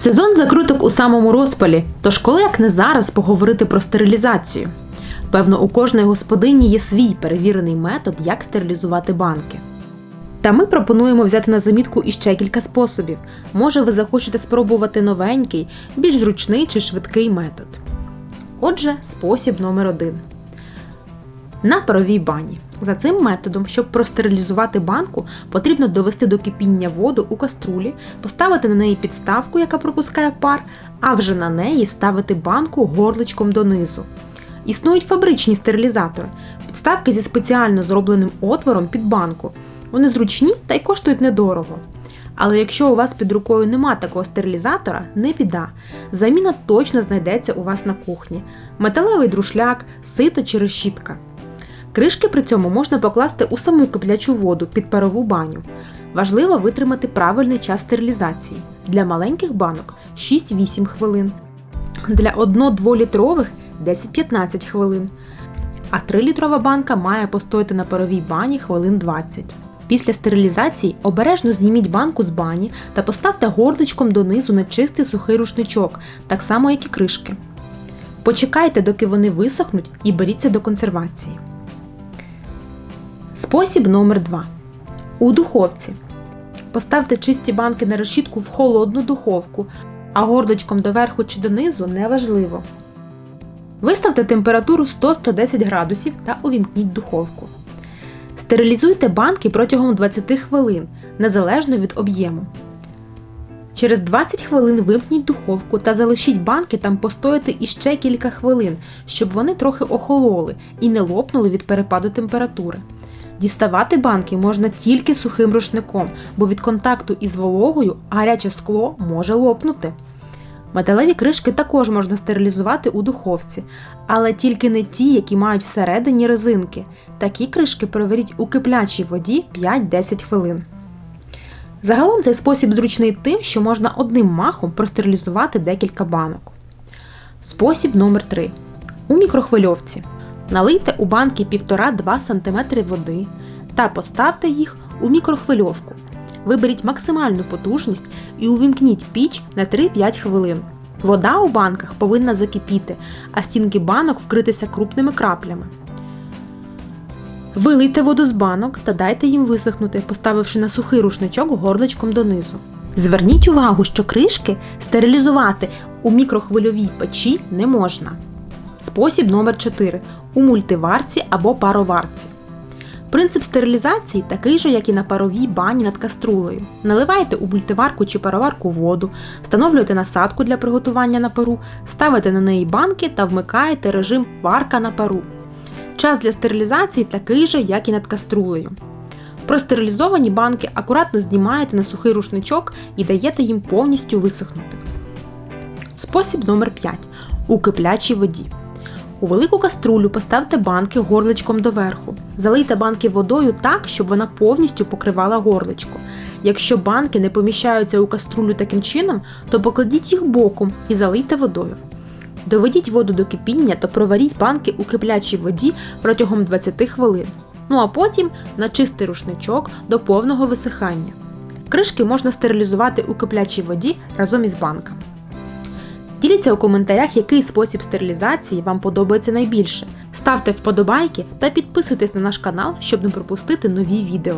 Сезон закруток у самому розпалі, тож коли як не зараз поговорити про стерилізацію. Певно, у кожної господині є свій перевірений метод, як стерилізувати банки. Та ми пропонуємо взяти на замітку іще кілька способів. Може, ви захочете спробувати новенький, більш зручний чи швидкий метод. Отже, спосіб номер один. На паровій бані. За цим методом, щоб простерилізувати банку, потрібно довести до кипіння воду у каструлі, поставити на неї підставку, яка пропускає пар, а вже на неї ставити банку горличком донизу. Існують фабричні стерилізатори, підставки зі спеціально зробленим отвором під банку. Вони зручні та й коштують недорого. Але якщо у вас під рукою нема такого стерилізатора, не біда. Заміна точно знайдеться у вас на кухні: металевий друшляк, сито чи решітка. Кришки при цьому можна покласти у саму киплячу воду під парову баню. Важливо витримати правильний час стерилізації. Для маленьких банок 6-8 хвилин. Для 1-2 літрових 10-15 хвилин. А 3-літрова банка має постояти на паровій бані хвилин 20. Після стерилізації обережно зніміть банку з бані та поставте горличком донизу на чистий сухий рушничок, так само як і кришки. Почекайте, доки вони висохнуть, і беріться до консервації. Спосіб номер 2. У духовці. Поставте чисті банки на решітку в холодну духовку, а горличком доверху чи донизу неважливо. Виставте температуру 100-110 градусів та увімкніть духовку. Стерилізуйте банки протягом 20 хвилин, незалежно від об'єму. Через 20 хвилин вимкніть духовку та залишіть банки там постояти іще кілька хвилин, щоб вони трохи охололи і не лопнули від перепаду температури. Діставати банки можна тільки сухим рушником, бо від контакту із вологою гаряче скло може лопнути. Металеві кришки також можна стерилізувати у духовці, але тільки не ті, які мають всередині резинки. Такі кришки переваріть у киплячій воді 5-10 хвилин. Загалом цей спосіб зручний тим, що можна одним махом простерилізувати декілька банок. Спосіб номер 3 У мікрохвильовці. Налийте у банки 1,5-2 см води та поставте їх у мікрохвильовку. Виберіть максимальну потужність і увімкніть піч на 3-5 хвилин. Вода у банках повинна закипіти, а стінки банок вкритися крупними краплями. Вилийте воду з банок та дайте їм висохнути, поставивши на сухий рушничок горличком донизу. Зверніть увагу, що кришки стерилізувати у мікрохвильовій печі не можна. Спосіб номер 4 у мультиварці або пароварці. Принцип стерилізації такий же, як і на паровій бані над каструлею. Наливайте у мультиварку чи пароварку воду, встановлюєте насадку для приготування на пару, ставите на неї банки та вмикаєте режим варка на пару. Час для стерилізації такий же, як і над каструлею. Простерилізовані банки акуратно знімаєте на сухий рушничок і даєте їм повністю висохнути. Спосіб номер 5 у киплячій воді. У велику каструлю поставте банки горличком доверху. Залийте банки водою так, щоб вона повністю покривала горличко. Якщо банки не поміщаються у каструлю таким чином, то покладіть їх боком і залийте водою. Доведіть воду до кипіння та проваріть банки у киплячій воді протягом 20 хвилин. Ну а потім на чистий рушничок до повного висихання. Кришки можна стерилізувати у киплячій воді разом із банками. Діліться у коментарях, який спосіб стерилізації вам подобається найбільше. Ставте вподобайки та підписуйтесь на наш канал, щоб не пропустити нові відео.